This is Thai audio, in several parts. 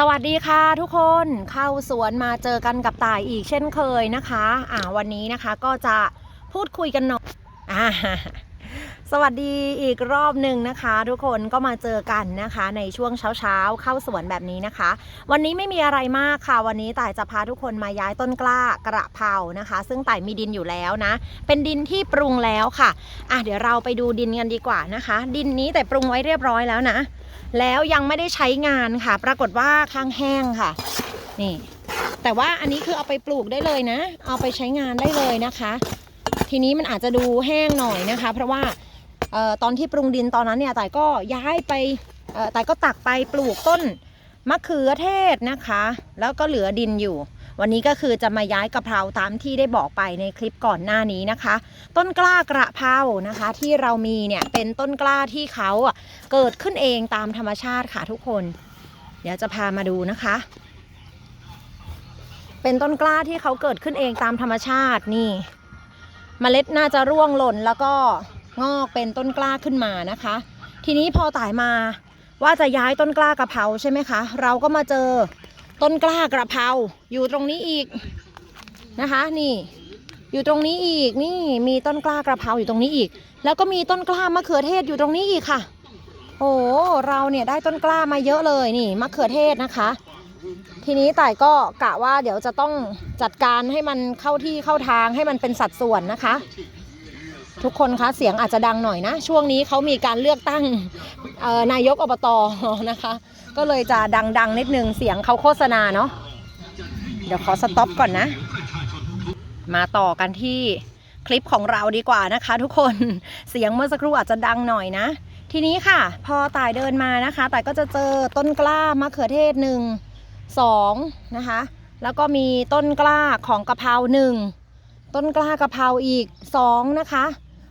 สวัสดีค่ะทุกคนเข้าสวนมาเจอกันกับต่ายอีกเช่นเคยนะคะ อ่าวันนี้นะคะก็จะพูดคุยกันหน่อยอ่า สวัสดีอีกรอบหนึ่งนะคะ ทุกคนก็มาเจอกันนะคะ ในช่วงเช้าๆเข้าสวนแบบนี้นะคะ วันนี้ไม่มีอะไรมากค่ะ วันนี้ต่ายจะพาทุกคนมาย้ายต้นกล้ากระเพรานะคะ ซึ่งต่ายมีดินอยู่แล้วนะ เป็นดินที่ปรุงแล้วค่ะอะเดี๋ยวเราไปดูดินกันดีกว่านะคะ ดินนี้แต่ปรุงไว้เรียบร้อยแล้วนะ แล้วยังไม่ได้ใช้งานค่ะ ปรากฏว่าข้างแห้งค่ะ นี่ แต่ว่าอันนี้คือเอาไปปลูกได้เลยนะ เอาไปใช้งานได้เลยนะคะ ทีนี้มันอาจจะดูแห้งหน่อยนะคะ เพราะว่า ตอนที่ปรุงดินตอนนั้นเนี่ยแต่ก็ย้ายไปแต่ก็ตักไปปลูกต้นมะเขือเทศนะคะ แล้วก็เหลือดินอยู่ วันนี้ก็คือจะมาย้ายกะเพราตามที่ได้บอกไปในคลิปก่อนหน้านี้นะคะ ต้นกล้ากระเพรานะคะ ที่เรามีเนี่ยเป็นต้นกล้าที่เขาเกิดขึ้นเองตามธรรมชาติค่ะทุกคน เดี๋ยวจะพามาดูนะคะ เป็นต้นกล้าที่เขาเกิดขึ้นเองตามธรรมชาตินี่เมล็ดน่าจะร่วงหล่นแล้วก็ งอกเป็นต้นกล้าขึ้นมานะคะ ทีนี้พอต่ายมาว่าจะย้ายต้นกล้ากระเพราใช่ไหมคะ เราก็มาเจอต้นกล้ากระเพราอยู่ตรงนี้อีกนะคะ นี่ อยู่ตรงนี้อีกนี่มีต้นกล้ากระเพราอยู่ตรงนี้อีก แล้วก็มีต้นกล้ามะเขือเทศอยู่ตรงนี้อีกค่ะ โอ้เราเนี่ยได้ต้นกล้ามาเยอะเลยนี่มะเขือเทศนะคะ ทีนี้ต่ายก็กะว่าเดี๋ยวจะต้องจัดการให้มันเข้าที่เข้าทางให้มันเป็นสัดส่วนนะคะ ทุกคนคะเสียงอาจจะดังหน่อยนะ ช่วงนี้เขามีการเลือกตั้งนายกอบตนะคะ ก็เลยจะดังๆนิดนึงเสียงเขาโฆษณาเนาะเดี๋ยวขอสต็อปก่อนนะ มาต่อกันที่คลิปของเราดีกว่านะคะ ทุกคนเสียงเมื่อสักครู่อาจจะดังหน่อยนะ ทีนี้ค่ะ พอต่ายเดินมานะคะต่ายก็จะเจอต้นกล้ามะเขือเทศหนึ่งสองนะคะ แล้วก็มีต้นกล้าของกะเพราหนึ่งต้นกล้ากะเพราอีกสองนะคะ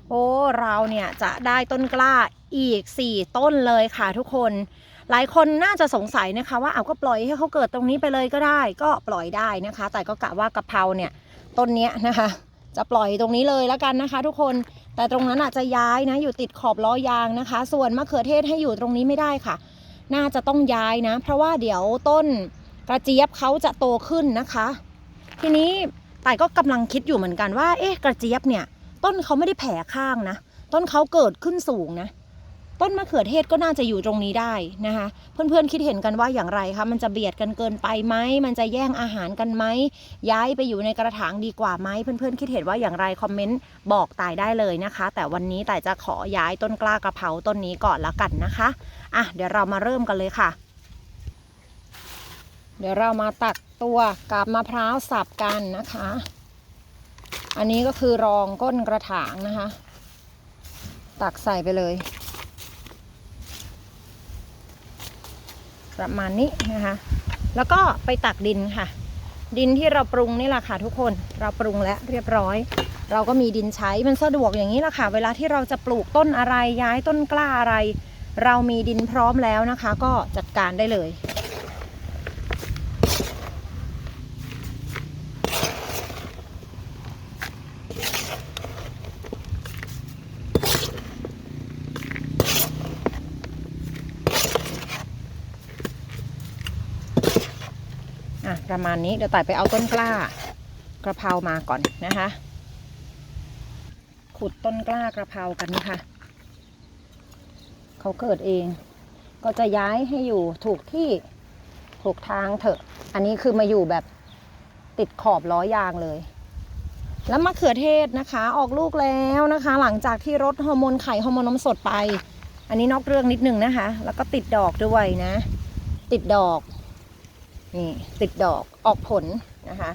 โอ้เราเนี่ยจะได้ต้นกล้าอีก 4 ต้นเลยค่ะทุกคน หลายคนน่าจะสงสัยนะคะว่าเอาก็ปล่อยให้เขาเกิดตรงนี้ไปเลยก็ได้ ก็ปล่อยได้นะคะ แต่ก็กะว่ากะเพราเนี่ยต้นเนี้ยนะคะ จะปล่อยตรงนี้เลยแล้วกันนะคะ ทุกคนแต่ตรงนั้นอาจจะย้ายนะอยู่ติดขอบล้อยางนะคะ ส่วนมะเขือเทศให้อยู่ตรงนี้ไม่ได้ค่ะ น่าจะต้องย้ายนะ เพราะว่าเดี๋ยวต้นกระเจี๊ยบเขาจะโตขึ้นนะคะ ทีนี้ต่ก็กำลังคิดอยู่เหมือนกันว่า เอ๊ะกระเจี๊ยบเนี่ย ต้นเขาไม่ได้แผ่ข้างนะ ต้นเขาเกิดขึ้นสูงนะ ต้นมะเขือเทศก็น่าจะอยู่ตรงนี้ได้นะคะ เพื่อนๆคิดเห็นกันว่าอย่างไรคะ มันจะเบียดกันเกินไปไหม มันจะแย่งอาหารกันไหม ย้ายไปอยู่ในกระถางดีกว่าไหม เพื่อนๆคิดเห็นว่าอย่างไรคอมเมนต์บอกตายได้เลยนะคะ แต่วันนี้ตายจะขอย้ายต้นกล้ากระเพราต้นนี้ก่อนละกันนะคะ อะเดี๋ยวเรามาเริ่มกันเลยค่ะ เดี๋ยวเรามาตักตัวกับมะพร้าวสับกันนะคะ อันนี้ก็คือรองก้นกระถางนะคะ ตักใส่ไปเลย ประมาณนี้นะคะ แล้วก็ไปตักดินค่ะ ดินที่เราปรุงนี่แหละค่ะทุกคนเราปรุงแล้วเรียบร้อย เราก็มีดินใช้มันสะดวกอย่างนี้แหละค่ะ เวลาที่เราจะปลูกต้นอะไรย้ายต้นกล้าอะไร เรามีดินพร้อมแล้วนะคะ ก็จัดการได้เลย ประมาณนี้เดี๋ยวต่ายไปเอาต้นกล้ากระเพรามาก่อนนะคะ ขุดต้นกล้ากระเพรากันนะคะเขาเกิดเอง ก็จะย้ายให้อยู่ถูกที่ถูกทางเถอะ อันนี้คือมาอยู่แบบติดขอบล้อยางเลย แล้วมะเขือเทศนะคะ ออกลูกแล้วนะคะ หลังจากที่รดฮอร์โมนไข่ฮอร์โมนนมสดไป อันนี้นอกเรื่องนิดนึงนะคะ แล้วก็ติดดอกด้วยนะ ติดดอก นี่ติดดอกออกผลนะคะ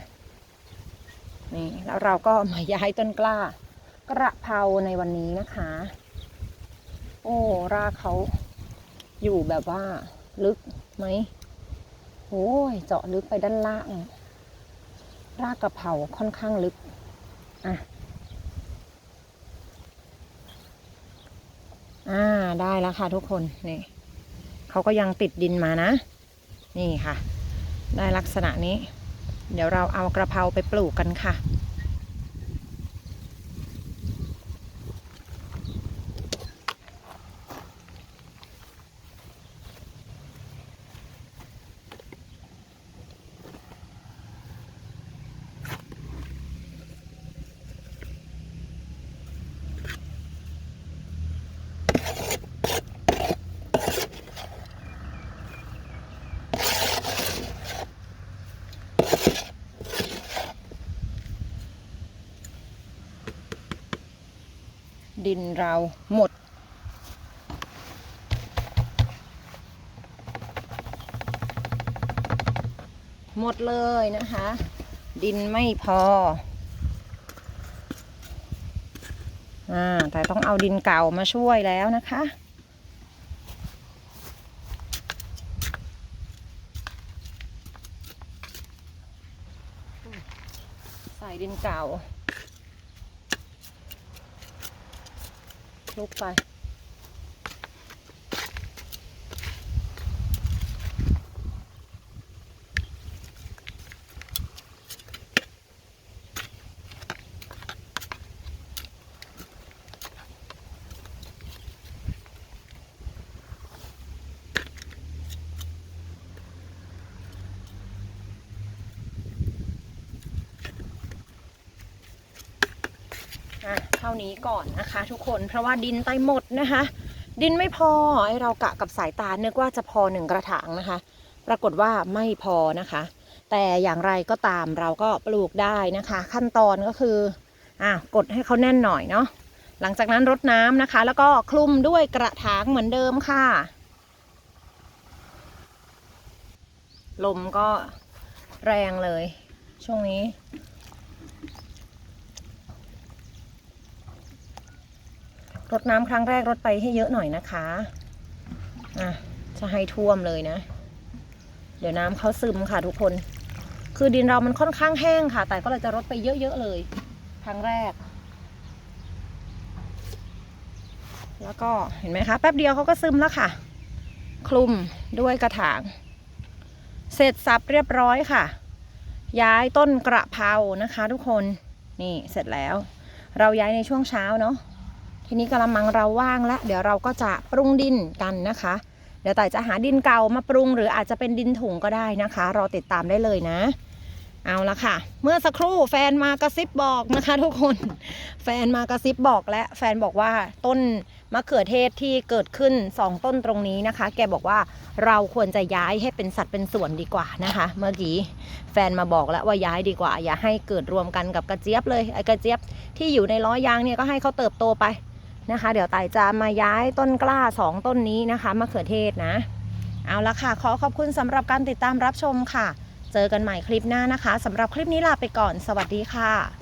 นี่แล้วเราก็มาย้ายต้นกล้ากระเพราในวันนี้นะคะ โอ้รากเขาอยู่แบบว่าลึกไหมโอ้ยเจาะลึกไปด้านล่าง รากกระเพราค่อนข้างลึกอะอ่าได้แล้วค่ะทุกคนนี่เขาก็ยังติดดินมานะ นี่ค่ะ ได้ลักษณะนี้ เดี๋ยวเราเอากระเพราไปปลูกกันค่ะ ดินเราหมด หมดเลยนะคะ ดินไม่พออ่าแต่ต้องเอาดินเก่ามาช่วยแล้วนะคะใส่ดินเก่า ลุกไป อะเท่านี้ก่อนนะคะ ทุกคนเพราะว่าดินไปหมดนะคะ ดินไม่พอไอเรากะกับสายตาเนึกว่าจะพอหนึ่งกระถางนะคะ ปรากฏว่าไม่พอนะคะ แต่อย่างไรก็ตามเราก็ปลูกได้นะคะ ขั้นตอนก็คืออะกดให้เขาแน่นหน่อยเนาะหลังจากนั้นรดน้ำนะคะ แล้วก็คลุมด้วยกระถางเหมือนเดิมค่ะ ลมก็แรงเลย ช่วงนี้ รดน้ำครั้งแรกรดไปให้เยอะหน่อยนะคะอะจะให้ท่วมเลยนะ เดี๋ยวน้ำเขาซึมค่ะทุกคน คือดินเรามันค่อนข้างแห้งค่ะ แต่ก็เลยจะรดไปเยอะๆเลย ครั้งแรก แล้วก็เห็นไหมคะแป๊บเดียวเขาก็ซึมแล้วค่ะ คลุมด้วยกระถาง เสร็จสับเรียบร้อยค่ะ ย้ายต้นกระเพรานะคะ ทุกคนนี่เสร็จแล้ว เราย้ายในช่วงเช้าเนาะ ทีนี้กระมังเราว่างแล้วเดี๋ยวเราก็จะปรุงดินกันนะคะ เดี๋ยวแต่จะหาดินเก่ามาปรุง หรืออาจจะเป็นดินถุงก็ได้นะคะรอติดตามได้เลยนะ เอาละค่ะ เมื่อสักครู่แฟนมากระซิบบอกนะคะ ทุกคน แฟนมากระซิบบอกและแฟนบอกว่าต้นมะเขือเทศที่เกิดขึ้นสองต้นตรงนี้นะคะ แกบอกว่าเราควรจะย้ายให้เป็นสัดเป็นส่วนดีกว่านะคะ เมื่อกี้แฟนมาบอกแล้วว่าย้ายดีกว่า อย่าให้เกิดรวมกันกับกระเจี๊ยบเลยไอ้กระเจี๊ยบที่อยู่ในล้อยางเนี่ยก็ให้เขาเติบโตไป นะคะ เดี๋ยวไต่จะมาย้ายต้นกล้า 2 ต้นนี้นะคะมะเขือเทศนะ เอาละค่ะ ขอขอบคุณสำหรับการติดตามรับชมค่ะ เจอกันใหม่คลิปหน้านะคะสำหรับคลิปนี้ลาไปก่อน สวัสดีค่ะ